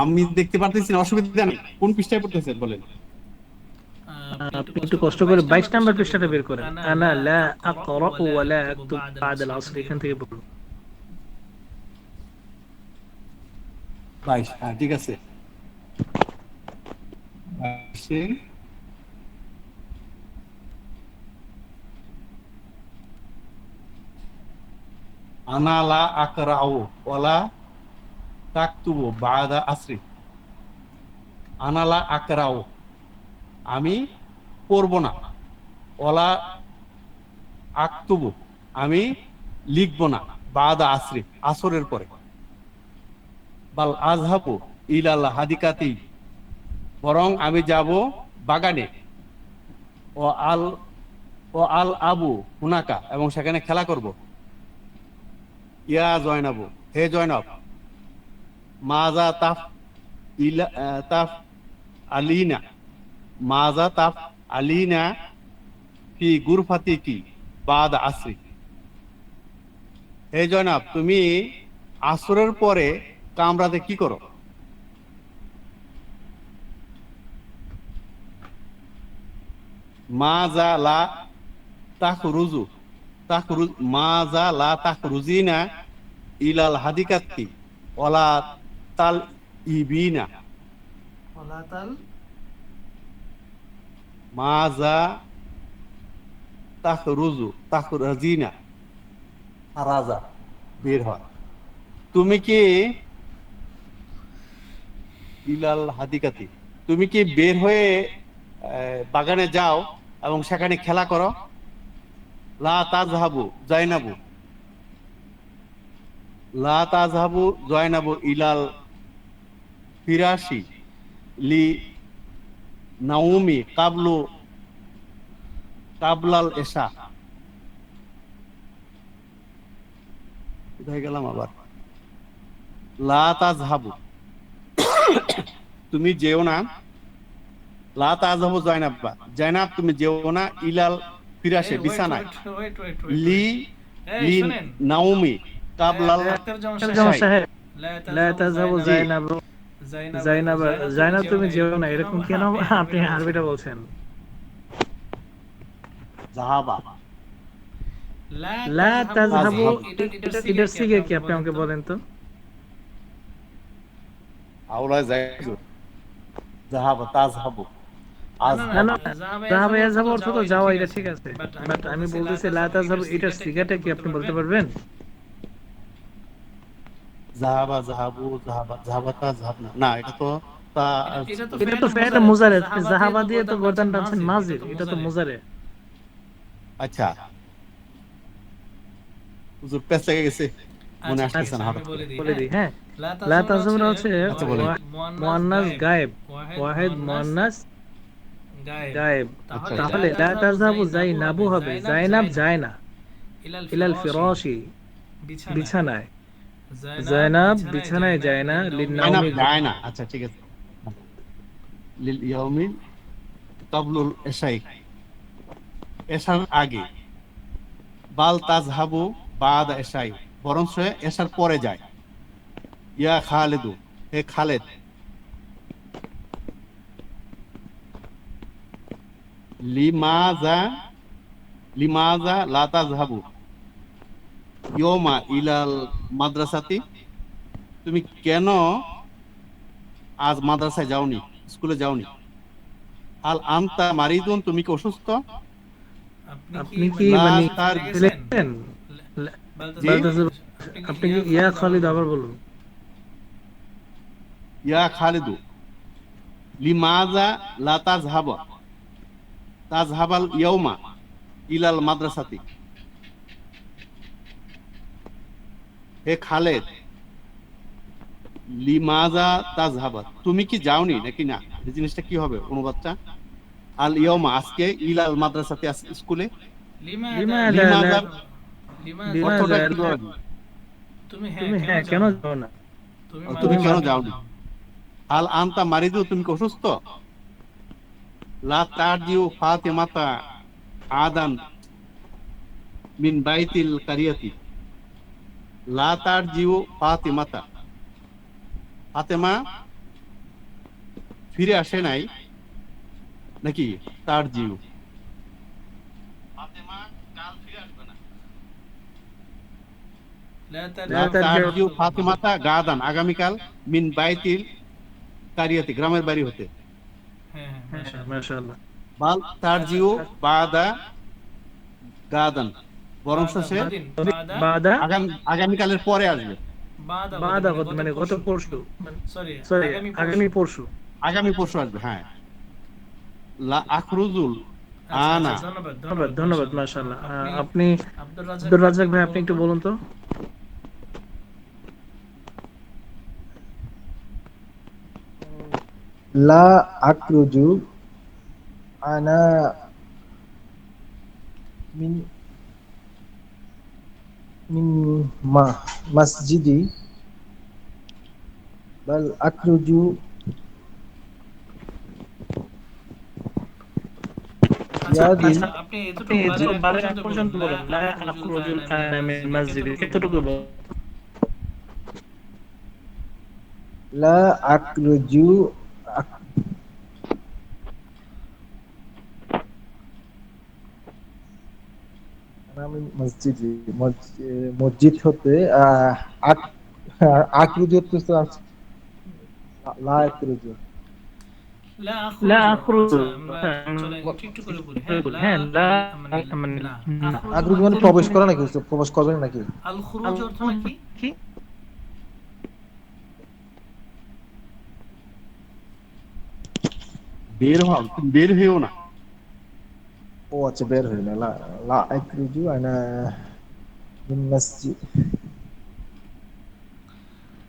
আমি দেখতে পারতেছি না অসুবিধা নেই। কোন পৃষ্ঠায় পড়তেছেন বলেন। আপনি একটু কষ্ট করে বাইশ নাম্বার পৃষ্ঠাটা বের করেন। আনা লা আকরা ওয়া লা আকতুব বাদ আল আসর এখান থেকে বলুন বাইশ হ্যাঁ ঠিক আছে। বাইশে। আনালা আকরাও ওয়ালা তাকতুবু বাদা আসরি। আনালা আকরাও। আমি পড়ব না। ওলা আক্তুবু। আমি লিখব না। বাদা আসরি, আসরের পরে। বাল আজহাবু ইলাল হাদিকাতি। বরং আমি যাব বাগানে। ও আল ও আল আবু হুনাকা। এবং সেখানে খেলা করব। ইয়া জয়নাবু, হে জয়নব মাজা তাফ ইলা তাফ আলিনা মাজা তাফ আলিনা ফি গুরফাতি কি বাদ আসরি হে জয়নাব তুমি আসরের পরে কামরাতে কি করো? মাজা লা তাখরুজু তাখরুজ মাজা লা তাখরুজিনা ইলাল হাদিকাতি ওয়ালা তাল ইবিনা মাজা তাখরাজিনা রাজা বের হয়. তুমি কি ইলাল হাদিকাতি তুমি কি বের হয়ে বাগানে যাও এবং সেখানে খেলা করো? লা তাজহাবু জয়নাবু। লা তাজহাবু জয়নাবু ইলাল ফিরাশি লি নাউমি কাবলু কাবলাল এশা। কোথায় গেলাম আবার? লা তাজহাবু। তুমি যেও না। লা তাজহাবু জয়নাব্বা জয়নাব তুমি যেও না ইলাল ফিরাসে বিছানায়। লি লি নাউমি কাবলাল লা তাযহাবু জাইনাব। জাইনাব জাইনাব তুমি যেও না এরকম কেন আপনি আরবিটা বলছেন? লা তাযহাবু তাযহাবু। এটার সিগে কি আপনি আমাকে বলেন তো? আওলা যাহাবা যাওয়া এটা ঠিক আছে। বাট আমি বলতেছি লা তাযহাবু এটার সিগাটা কি আপনি বলতে পারবেন? জাহাবা জাহাবু জাহাবা জাহাবা তাজহাবনা না এটা তো এটা তো মুজারে জাহাবা দিয়ে তো গর্দান টানছেন মাজির এটা তো মুজারে আচ্ছা। হুজুর পেছ লেগে গেছে। মনে আসতেছে না হঠাৎ বলে দিই। হ্যাঁ। লা হচ্ছে আচ্ছা, মুয়ান্নাস গায়েব। ওয়াহিদ মুয়ান্নাস গায়েব। আচ্ছা, তাহলে লা তাযহাবু জাইনাবু হবে। জাইনাব যায় না ইলাল ফিরাশি। বিছানায়। জাইনাব বিছানায় যায় না জায়নাব যায় না আচ্ছা ঠিক আছে। লিল ইয়াউমিন কাবলুল এশাই এশার আগে। বাল তাজহাবু বাদ এশাই বরং সে এশার পরে যায়। ইয়া খালেদু হে খালেদ। লিমাজা লিমাজা লা তাজহাবু। ইয়মা ইলাল মাদ্রাসাতি? তুমি কেন আজ মাদ্রাসায় যাওনি স্কুলে যাওনি? আল আন্তা মারিদুন তুমি কি অসুস্থ? আপনি কি মানে তার লিখেন আপনি কি ইয়া খালিদ আবার বলুন। ইয়া খালিদু। লিমাজা লা তাজহাবা। তাজহাবাল ইয়াউমা ইলাল মাদ্রাসাতি। হে খালেদ লিমাজা তাজহাবা তুমি কি যাওনি নাকি না? এই জিনিসটা কি হবে অনুবাদটা? আল ইয়মা আজকে ইলাল মাদ্রাসাতে স্কুলে? লিমাজা অর্থটা কি? তুমি হ্যাঁ কেন যাও না তুমি কেন যাওনি? আল আনতা মারিদু তুমি কি অসুস্থ? লা তারজিউ ফাতিমাতা আদান মিন বাইতিল কারিয়াতি। লা তারজিউ ফাতিমাতা। ফাতেমা ফিরে আসে নাই নাকি তার ফাতিমাতা গাদান আগামীকাল মিন বাইতিল কারিয়াতি গ্রামের বাড়ি হতে। হ্যাঁ মাশাআল্লাহ। বাল তারজিউ বাদা গাদান সে বাদা আগামী আগামীকালের পরে আসবে। বাদা মানে গত পরশু। সরি আগামী পরশু। আগামী পরশু। আসবে হ্যাঁ। লা আখরুজুল আনা। ধন্যবাদ ধন্যবাদ মাশাআল্লাহ। আপনি আব্দুর রাজ্জাক ভাই আপনি একটু বলুন তো। লা আক্রুজু আনা মিন মিন মা মসজিদি বাল আক্রুজু আচ্ছা, আপনি পর্যন্ত বলুন। লা আখরুজুল আনা মিন মসজিদি এতটুকু বলুন। লা আক্রুজু আক- মসজিদ মসজিদ হতে হতে লা আক্রুজু হ্যাঁ মানে মানে প্রবেশ করা নাকি? প্রবেশ করবেন নাকি? আল খুরুজ অর্থ নাকি কি? বের হও বের হইও না। ও বের না লা লা আক্রুজু আনা মিন মসজিদ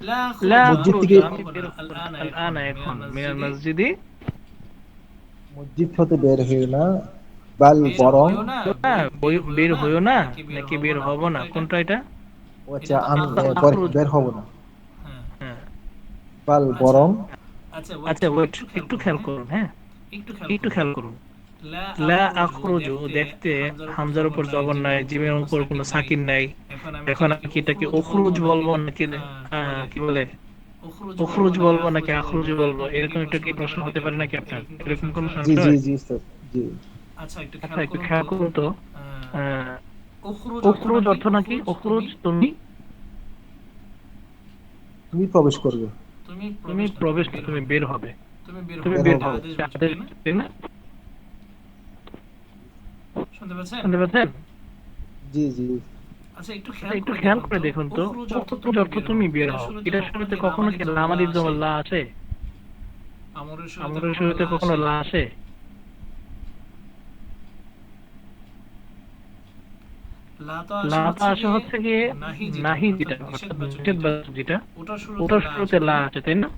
লা লা মসজিদ আখরুজু থেকে- আমি বের হব না। আলআনা এখন মিনাল মসজিদি হতে বের হয়ে না বাল বরং বের হইও না নাকি বের হব না কোনটা এটা আচ্ছা আমি বের- হব না হ্যাঁ বাল বরং আচ্ছা আচ্ছা ওয়েট একটু খেয়াল করুন হ্যাঁ একটু একটু খেয়াল করুন লা আখরুজু দেখতে হামজার উপর জবর নাই জিমের উপর কোনো সাকিন নাই। এখন আমি কি এটাকে উখরুজ বলব নাকি কি বলে? উখরুজ বলব নাকি আখরুজ বলব? এরকম একটা কি প্রশ্ন হতে পারে নাকি আপনার? এরকম কোনো জি জি জি স্যার জি। আচ্ছা একটু আচ্ছা খেয়াল করুন তো। উখরুজ উখরুজ অর্থ নাকি উখরুজ তুমি? তুমি? প্রবেশ করবে। তুমি তুমি প্রবেশ তুমি বের হবে। তুমি বের হবে আদেশ না? শুনতে পাচ্ছেন? শুনতে পাচ্ছেন? জি জি। আচ্ছা একটু আচ্ছা, একটু খেয়াল করে দেখুন তো। উখরুজ তুমি বের হও এটা শুরুতে কখনো কি লামাদির জন্য লা আছে আমরের শুরুতে কখনো লা আসে? লা তো লা আসে হচ্ছে গিয়ে নাহি যেটা, অর্থাৎ যেটা ওটা শুরুতে লা আছে তাই না?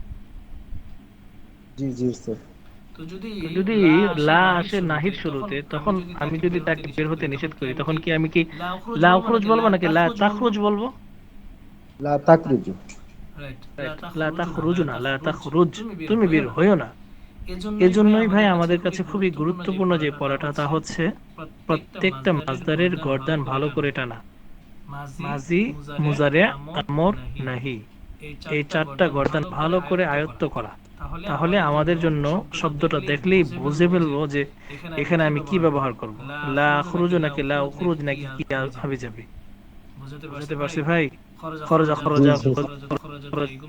জি জি স্যার। যদি লা আসে নাহির শুরুতে তখন আমি যদি তাকে বের হতে নিষেধ করি তখন কি আমি কি লা উখরুজ বলব নাকি লা তাখরুজ বলব? লা রাইট লা তাখরুজ না লা তাখরুজ তুমি বের হইও না। এজন্যই ভাই আমাদের কাছে খুবই গুরুত্বপূর্ণ যে পড়াটা তা হচ্ছে প্রত্যেকটা মাজদারের গর্দান ভালো করে টানা। মাজি মুজারে আমর নাহি। এই চারটা গর্দান ভালো করে আয়ত্ত করা। তাহলে আমাদের জন্য শব্দটা দেখলেই বুঝে ফেলব যে এখানে আমি কি ব্যবহার করব? লা আখরুজ নাকি লা উখরুজ নাকি কি হবে যাবে বুঝতে পারছি ভাই? খরজা খরজা জি, জি।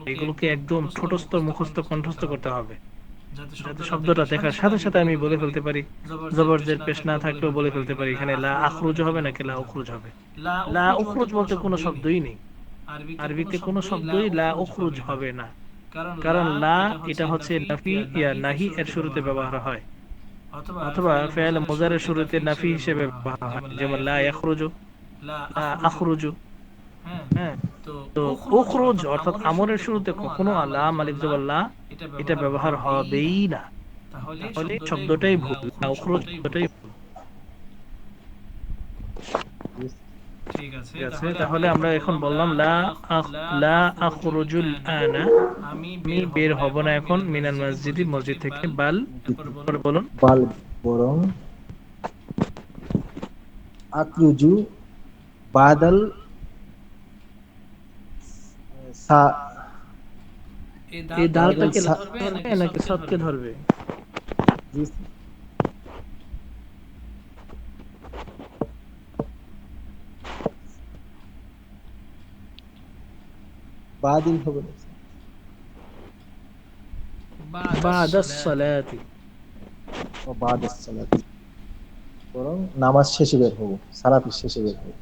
এগুলোকে একদম ছোটস্থ মুখস্থ কণ্ঠস্থ করতে হবে। যাতে শব্দটা দেখার সাথে সাথে আমি বলে ফেলতে পারি। জবরজের পেশ না থাকলেও বলে ফেলতে পারি। এখানে লা আখরুজ হবে নাকি লা উখরুজ হবে? লা উখরুজ বলতে কোনো শব্দই নেই। আরবিতে কোনো শব্দই লা উখরুজ হবে না কারণ লা এটা হচ্ছে নাফি ইয়া নাহি এর শুরুতে ব্যবহার হয়। অথবা ফেল মোজারের শুরুতে নাফি হিসেবে ব্যবহার হয়। যেমন লা ইয়াখরুজু। লা আখরুজু। হ্যাঁ। তো তো উখরুজ অর্থাৎ আমরের শুরুতে কখনো আল্লাহ মালিক জবাল্লাহ এটা ব্যবহার হবেই না। তাহলে তাহলে শব্দটাই ভুল। উখরুজ শব্দটাই ভুল ঠিক আছে তাহলে আমরা এখন বললাম লা লা আখরুজুল আনা আমি বের হব না এখন মিনাল মসজিদি মসজিদ থেকে বাল। বলুন। বাল বরং আক্রুজু বাদাল সা এই দালটাকে ধরবে নাকি সৎকে ধরবে? জি সালাত বরং নামাজ শেষে বের হব সালাতের শেষে বের হব।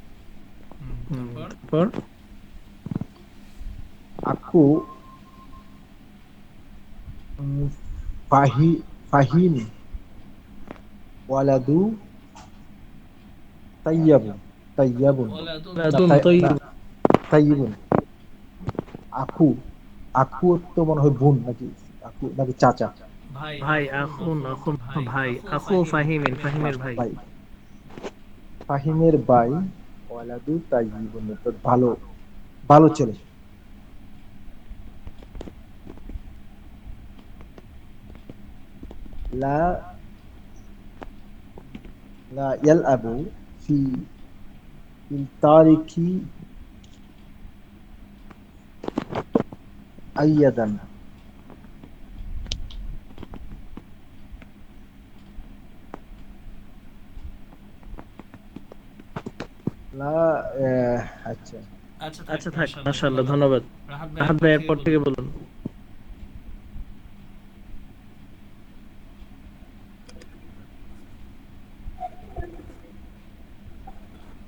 তারপর? aku mm, fahi fahim waladu tayyibun tayyibun aku aku তো মনে হয় বোন নাকি? aku নাকি চাচা? ভাই ভাই আখুন আখুন ভাই আখু ফাহিমিন ফাহিমের ভাই ফাহিমের ভাই। ওয়ালাদু তাইয়িবুন তো ভালো ভালো ছেলে। লা লা ইয়ালআবু ফি ফিল তারিকি আইয়াদান। আচ্ছা। আচ্ছা আচ্ছা থাক মাশাআল্লাহ ধন্যবাদ। রাহাত ভাই এরপর থেকে বলুন।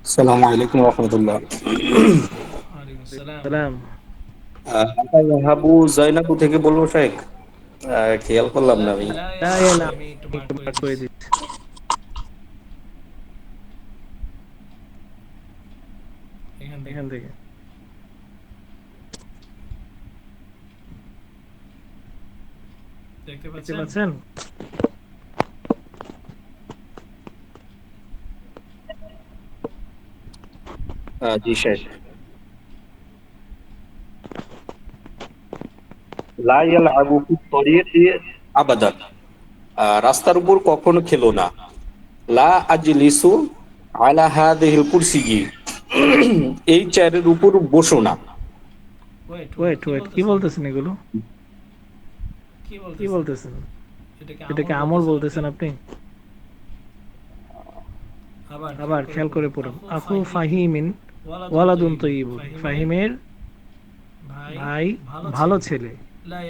আসসালামু আলাইকুম রহমতুল্লাহ। ওয়ালাইকুম আসসালাম। সালাম। হাবু জয়নাবু থেকে বলব শেখ? খেয়াল করলাম না আমি। আমি একটু একটু mark mark করে দিচ্ছি। এখান থেকে। দেখতে দেখতে পাচ্ছেন? পাচ্ছেন? জি শেখ লা ইয়ালআবু ফি তরিকি আবাদান। রাস্তার উপর কখনো খেলো না। লা আজলিসু আলা হাদিহিল কুরসিয়ি। এই চেয়ারের উপর বসো না। ওয়েট ওয়েট ওয়েট কি বলতেছেন এগুলো? কি কি বলতেছেন? এটাকে এটাকে আমল বলতেছেন? আপনি? আবার আবার খেয়াল করে পড়ুন। আখু ফাহিমিন ওয়ালাদুন ফাহিমের ভাই ভালো ছেলে।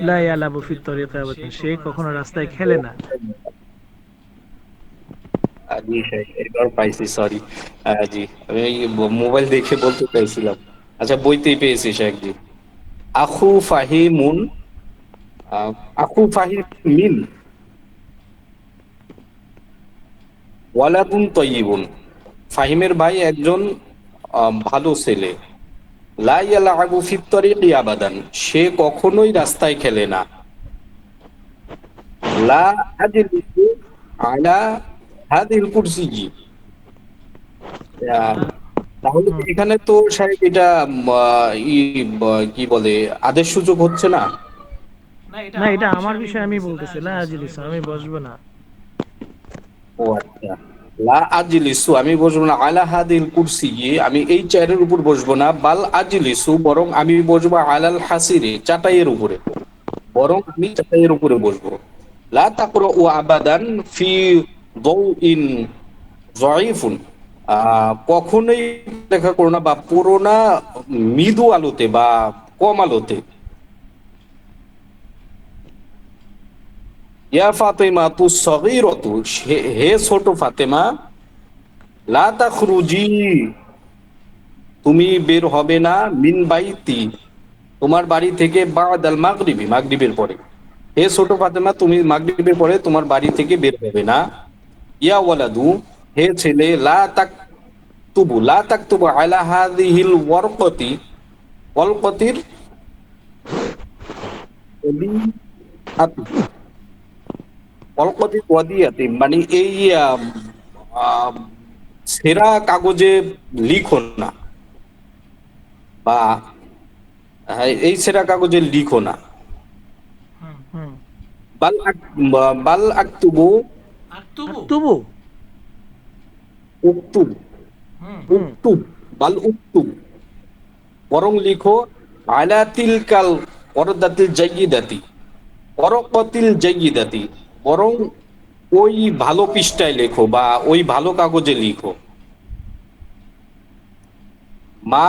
লা ইয়ালাবু ফিত তরিকা আবাদান সে কখনো রাস্তায় খেলে না। জি এবার পাইছি সরি জি আমি মোবাইল দেখে বলতে চাইছিলাম। আচ্ছা বইতেই পেয়েছি শেখ জি আখু ফাহিমুন আহ, আখু ফাহিমিন। ওয়ালাদুন তয়্যিবুন ফাহিমের ভাই একজন আহ, ভালো ছেলে। লা ইয়ালআবু ফিত আবাদান সে কখনোই রাস্তায় খেলে না। লা আজলিসু আলা হাদিল কুরসিয়ি তাহলে এখানে তো সাহেব এটা ই কি বলে আদেশ সূচক হচ্ছে না? না এটা আমার বিষয় আমি বলতেছি না আজলিস আমি বসবো না। ও আচ্ছা। লা আজলিসু আমি বসবো না। আলা হাদিল কুরসিয়ি আমি এই চেয়ারের উপর বসবো না। বাল আজলিসু বরং আমি বসবো আলাল হাসিরে চাটাইয়ের উপরে। বরং আমি চাটাইয়ের উপরে বসবো। লা তাকরা ও আবাদান ফি দাউইন জয়ীফুন আহ, কখনোই দেখা করো না বা পুরোনা মৃদু আলোতে বা কম আলোতে। ইয়া ফাতেমা, তু সগীরতু হে- ছোট ফাতেমা, লা তাখরুজি। তুমি বের হবে না মিন বাইতি। তোমার বাড়ি থেকে বাদাল মাগরিবি, মাগরিবের পরে। হে ছোট ফাতেমা, তুমি মাগরিবের পরে তোমার বাড়ি থেকে বের হবে না। ইয়া ওয়ালাদু, হে ছেলে, লা তাক তাকতুবু, লা তাকতুবু আলা হাযিহিল ওয়ারকতি। ওয়ারকতির ওয়ারকতির ওয়াদিআতি মানে এই সেরা কাগজে লিখো না। বা এই সেরা কাগজে লিখো না। হুম হুম। বাল বাল আক্তুবু। আক্তুবু? উক্তুব উক্তুব বাল উক্তুব বরং লিখো আলা কাল পরদাতিল জাইয়িদাতি পরকতিল জাইয়িদাতি বরং ওই ভালো পৃষ্ঠায় লেখো বা ওই ভালো কাগজে লিখো। মা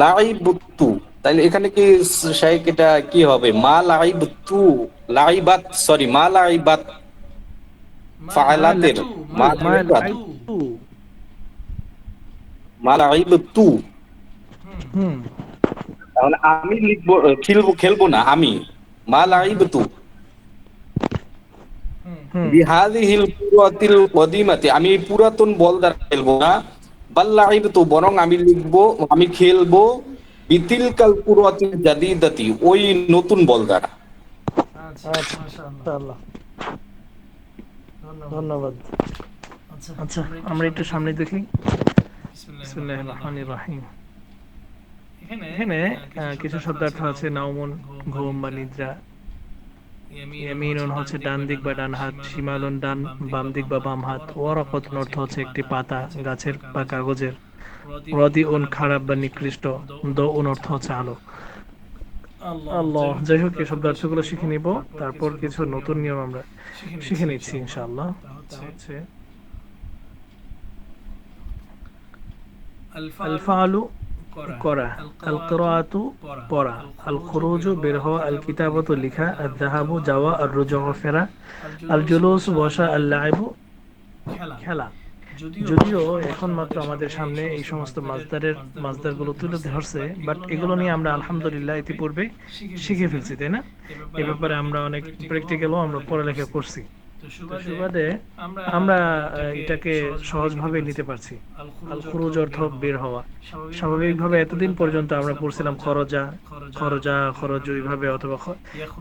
লাইবতু তাইলে এখানে কি শাইক এটা কি হবে? মা লাইবতু লাইবাত সরি মা লাইবাত ফাআলাতের মা লাইবাত। মা তাহলে আমি লিখব খেলব খেলব না আমি। মা লাইবতু হুম বিহাদিহিল কুরাতিল কদিমাতি। আমি পুরাতন বল দ্বারা খেলব না। লাইবতু বরং আমি লিখব আমি খেলব বিতিলকাল কুরাতিল জাদিদাতি ওই নতুন বল দ্বারা আচ্ছা আচ্ছা মাশাআল্লাহ। আল্লাহ ধন্যবাদ। আচ্ছা আচ্ছা আমরা একটু সামনে দেখি। বিসমিল্লাহির বিসমিল্লাহির রহমানির রহমানির রহিম। এখানে কিছু শব্দার্থ আছে নাউমুন ঘুম বা নিদ্রা। ইয়ামিনুন হচ্ছে ডান দিক বা ডান হাত শিমালুন ডান বাম দিক বা বাম হাত ওয়ারাকাতুন অর্থ হচ্ছে একটি পাতা গাছের বা কাগজের। রদি উন খারাপ বা নিকৃষ্ট দ উন অর্থ হচ্ছে আলো। আল্লাহ যাই হোক এই শব্দার্থগুলো শিখে নিব তারপর কিছু নতুন নিয়ম আমরা শিখে নিচ্ছি ইনশাআল্লাহ। হচ্ছে আল করা। আল পড়া। আল খুরুজু বের হওয়া আল কিতাবাতু লেখা আল যাহাবু যাওয়া আর রুজু ফেরা আল জুলুস বসা আল লাইবু খেলা। যদিও এখন মাত্র আমাদের সামনে এই সমস্ত মাজদারের মাজদারগুলো তুলে ধরছে বাট এগুলো নিয়ে আমরা আলহামদুলিল্লাহ ইতিপূর্বে শিখে ফেলছি তাই না? এ ব্যাপারে আমরা অনেক প্র্যাকটিক্যালও আমরা পড়ালেখা করছি। সুবাদে আমরা এটাকে সহজভাবে নিতে পারছি। আল খুরুজ অর্থ বের হওয়া। স্বাভাবিকভাবে এতদিন পর্যন্ত আমরা পড়ছিলাম খরজা খরজা খরজ এইভাবে অথবা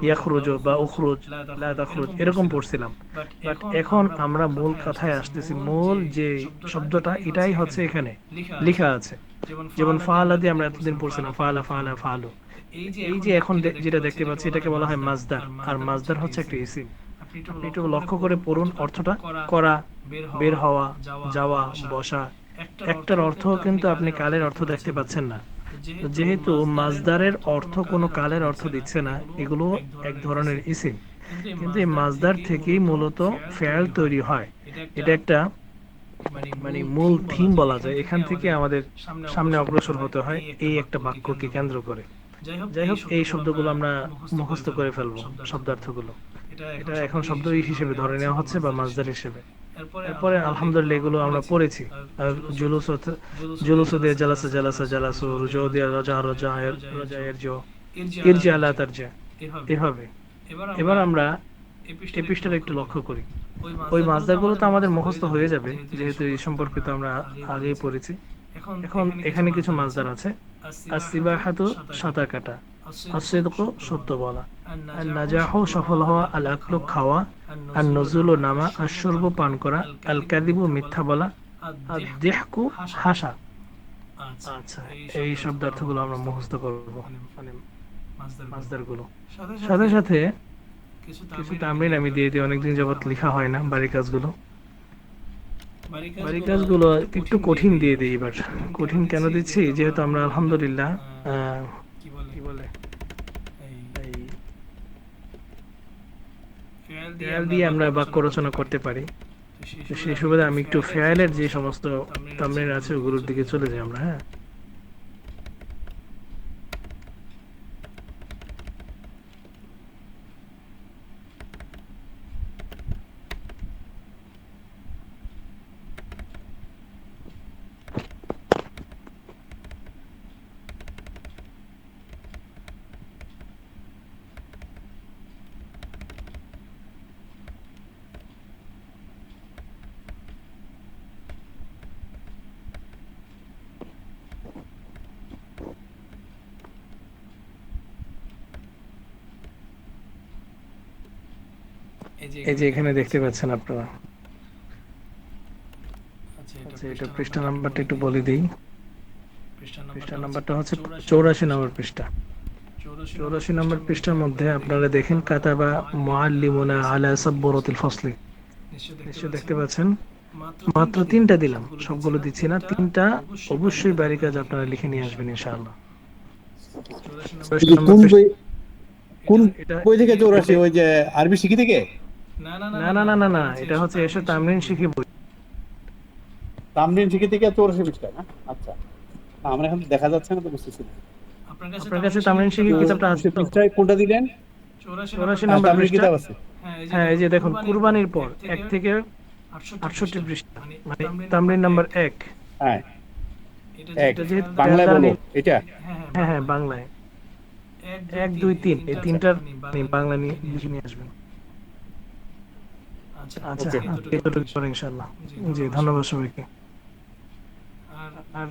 ইয়াখরুজ বা উখরুজ লা তাখরুজ এরকম পড়ছিলাম। বাট এখন আমরা মূল কথায় আসতেছি মূল যে শব্দটা এটাই হচ্ছে এখানে। লেখা আছে। যেমন ফাআলা দিয়ে আমরা এতদিন পড়ছিলাম ফাআলা ফাআলা ফাআলু এই যে এখন যেটা দেখতে পাচ্ছি এটাকে বলা হয় মাজদার আর মাজদার হচ্ছে একটা ইসিম। আপনি একটু লক্ষ্য করে পড়ুন অর্থটা করা বের হওয়া যাওয়া বসা। একটার অর্থ কিন্তু আপনি কালের অর্থ দেখতে পাচ্ছেন না। যেহেতু মাজদারের অর্থ কোনো কালের অর্থ দিচ্ছে না এগুলো এক ধরনের ইসিম। কিন্তু এই মাজদার থেকেই মূলত ফেয়াল তৈরি হয়। এটা একটা মানে মূল থিম বলা যায়। এখান থেকে আমাদের সামনে অগ্রসর হতে হয় এই একটা বাক্যকে কেন্দ্র করে। যাই হোক এই শব্দগুলো আমরা মুখস্থ করে ফেলব। শব্দার্থগুলো এটা এখন শব্দ হিসেবে ধরে নেওয়া হচ্ছে বা মাজদার হিসেবে। এরপরে আলহামদুলিল্লাহ এগুলো আমরা পড়েছি। আর জুলুস জুলুস দিয়ে জালাসা জালাসা। জালাসু রুজো দিয়ে রজা রজা রজা এর জো। ইরজি আলা তার যা এভাবে। এবার আমরা এই পৃষ্ঠাটা একটু লক্ষ্য করি। ওই মাজদারগুলো তো আমাদের মুখস্থ হয়ে যাবে। যেহেতু এই সম্পর্কে তো আমরা আগেই পড়েছি। এখন এখানে কিছু মাজদার আছে। আর সিবাহাতু সাঁতার কাটা। আসিদকু সত্য বলা। আর নাজাহ সফল হওয়া আল আকলু খাওয়া আর নজুল নামা আর সর্ব পান করা আল কাদিবু মিথ্যা বলা আর দেহকু হাসা। আচ্ছা এই শব্দার্থগুলো আমরা মুখস্থ করব। মাজদারগুলো সাথে সাথে কিছু তামরিন আমি দিয়ে দিই অনেকদিন যাবত লেখা হয় না বাড়ির কাজগুলো বাড়ির কাজগুলো একটু কঠিন দিয়ে দিই এবার কঠিন কেন দিচ্ছি যেহেতু আমরা আলহামদুলিল্লাহ আহ, কি বলে? এই ফেয়াল দিয়ে আমরা বাক্য রচনা করতে পারি। সেই সুবাদে আমি একটু ফেয়ালের যে সমস্ত তামরিন আছে ওগুলোর দিকে চলে যাই আমরা হ্যাঁ? এই যে এখানে দেখতে পাচ্ছেন। আপনারা। আচ্ছা আচ্ছা এটা পৃষ্ঠা নাম্বারটা একটু বলে দিই। পৃষ্ঠা নাম্বারটা হচ্ছে চৌরাশি নম্বর পৃষ্ঠা। চৌরাশি নম্বর পৃষ্ঠার মধ্যে আপনারা দেখেন কাতাবা মুআল্লিমুনা আলা সাব্বরাতিল ফসলি। নিশ্চয় দেখতে পাচ্ছেন। মাত্র তিনটা দিলাম। সবগুলো দিচ্ছি না। তিনটা অবশ্যই বাড়ি কাজ আপনারা লিখে নিয়ে আসবেন ইনশাআল্লাহ। চৌরাশি কোন বই? কোন বই থেকে চৌরাশি? ওই যে আরবি শিখি থেকে? না না না না না এটা হচ্ছে এসে তামরিন শিখি বই। তামরিন শিখি থেকে চৌরাশি পৃষ্ঠা না? আচ্ছা। আমরা এখন দেখা যাচ্ছে না তো বুঝতেছি না। আপনার কাছে তামরিন শিখি কিতাবটা আছে তো? কোনটা দিলেন? চৌরাশি চৌরাশি আর নম্বর তামরিন কিতাব আছে। হ্যাঁ এই যে দেখুন কুরবানির পর এক থেকে আটষট্টি পৃষ্ঠা। মানে তামরিন নাম্বার এক। হ্যাঁ। এটা যেহেতু বাংলায় বলো এটা? হ্যাঁ হ্যাঁ বাংলায়। এক দুই তিন এই তিনটার বাংলা নিয়ে লিখে নিয়ে আসবেন। আচ্ছা। আচ্ছা. এতটুকু করে ইনশাআল্লাহ। জি ধন্যবাদ সবাইকে। আর আর